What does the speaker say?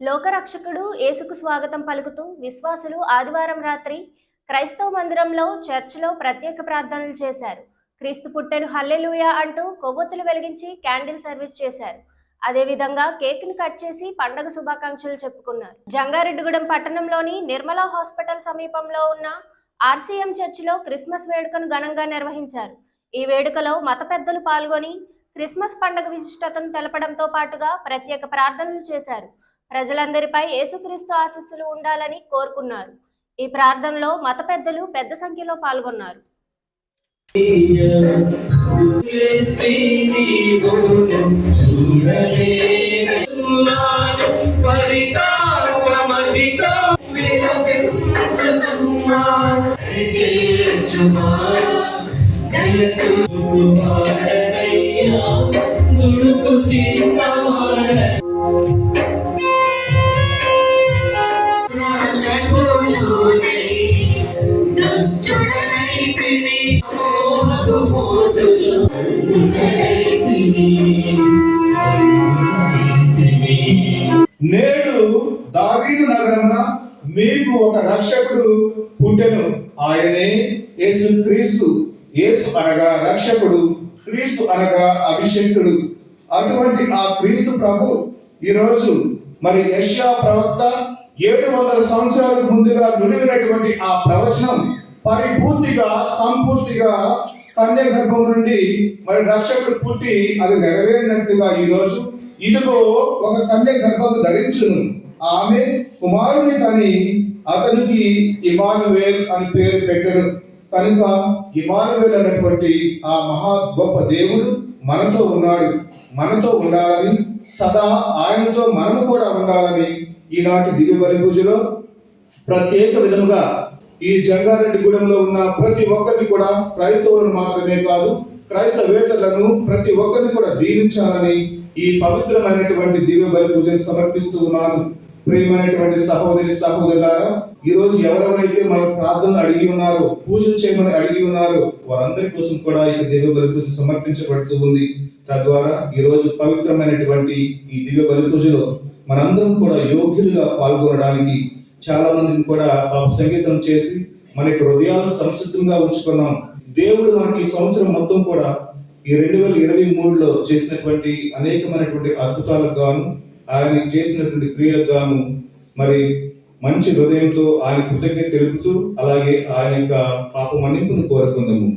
లోకరక్షకుడు యేసుకు స్వాగతం పలుకుతూ విశ్వాసులు ఆదివారం రాత్రి క్రైస్తవ మందిరంలో చర్చిలో ప్రత్యేక ప్రార్థనలు చేశారు. క్రీస్తు పుట్టెను హల్లెలూయా అంటూ కొవ్వొత్తులు వెలిగించి క్యాండిల్ సర్వీస్ చేశారు. అదేవిధంగా కేక్ను కట్ చేసి పండగ శుభాకాంక్షలు చెప్పుకున్నారు. జంగారెడ్డిగూడెం పట్టణంలోని నిర్మలా హాస్పిటల్ సమీపంలో ఉన్న ఆర్సీఎం చర్చిలో క్రిస్మస్ వేడుకను ఘనంగా నిర్వహించారు. ఈ వేడుకలో మత పెద్దలు పాల్గొని క్రిస్మస్ పండుగ విశిష్టతను తెలపడంతో పాటుగా ప్రత్యేక ప్రార్థనలు చేశారు. ప్రజలందరిపై యేసుక్రీస్తు ఆశీస్సులు ఉండాలని కోరుకున్నారు. ఈ ప్రార్థనలో మత పెద్దలు పెద్ద సంఖ్యలో పాల్గొన్నారు. నేడు దావీదు నగరమున మీకు ఒక రక్షకుడు పుట్టెను. ఆయనే యేసు క్రీస్తు. యేసు అనగా రక్షకుడు క్రీస్తు అనగా అభిషేకుడు అటువంటి ఆ క్రీస్తు ప్రభు ఈరోజు మరి యష్యా ప్రవక్త ఏడు వందల సంవత్సరాలకు ముందుగా నుడివినటువంటి ఆ ప్రవచనం పరిపూర్తిగా సంపూర్తిగా కన్య గర్భం నుండి మరి రక్షకుడు పుట్టి అది నెరవేరినట్టుగా ఈ రోజు ఇదిగో ఒక కన్య గర్భం ధరించును. ఆమె కుమారుని కని అతనికి ఇమానువేల్ అని పేరు పెట్టడు కనుక ఇమానువేల్ అనేటువంటి ఆ మహా గొప్ప దేవుడు మనతో ఉన్నాడు. మనతో ఉండాలని సదా ఆయనతో మనము కూడా ఉండాలని ఈనాటి దిగుబడి పూజలో ప్రత్యేక విధముగా ఈ జంగారెడ్డిగూడెంలో ఉన్న ప్రతి ఒక్కరిని కూడా క్రైస్తవులను మాత్రమే కాదు క్రైస్తవేతలను ప్రతి ఒక్కరిని కూడా దీవించాలని ఈ పవిత్రమైనటువంటి దివ్య బలి పూజను సమర్పిస్తూ ఉన్నాను. ప్రియమైనటువంటి సహోదరి సహోదరులారా ఈ రోజు ఎవరెవరైతే మన ప్రార్థనలు అడిగి ఉన్నారో పూజలు చేయమని అడిగి ఉన్నారో వారందరి కోసం కూడా ఈ దివ్య బలి పూజ సమర్పించబడుతూ ఉంది. తద్వారా ఈ రోజు పవిత్రమైనటువంటి ఈ దివ్య బలి పూజలో మనందరం కూడా యోగ్యులుగా పాల్గొనడానికి చాలా మందిని కూడా పాప సంగీతం చేసి మన యొక్క హృదయాలను సంసిద్ధంగా ఉంచుకున్నాం. దేవుడు మనకి ఈ సంవత్సరం మొత్తం కూడా ఈ రెండు వేల ఇరవై మూడులో చేసినటువంటి అనేకమైనటువంటి అద్భుతాలకు గాను ఆయన చేసినటువంటి క్రియలకు గాను మరి మంచి హృదయంతో ఆయన కృతజ్ఞత తెలుపుతూ అలాగే ఆయన యొక్క పాప మన్నింపును కోరుకుందాము.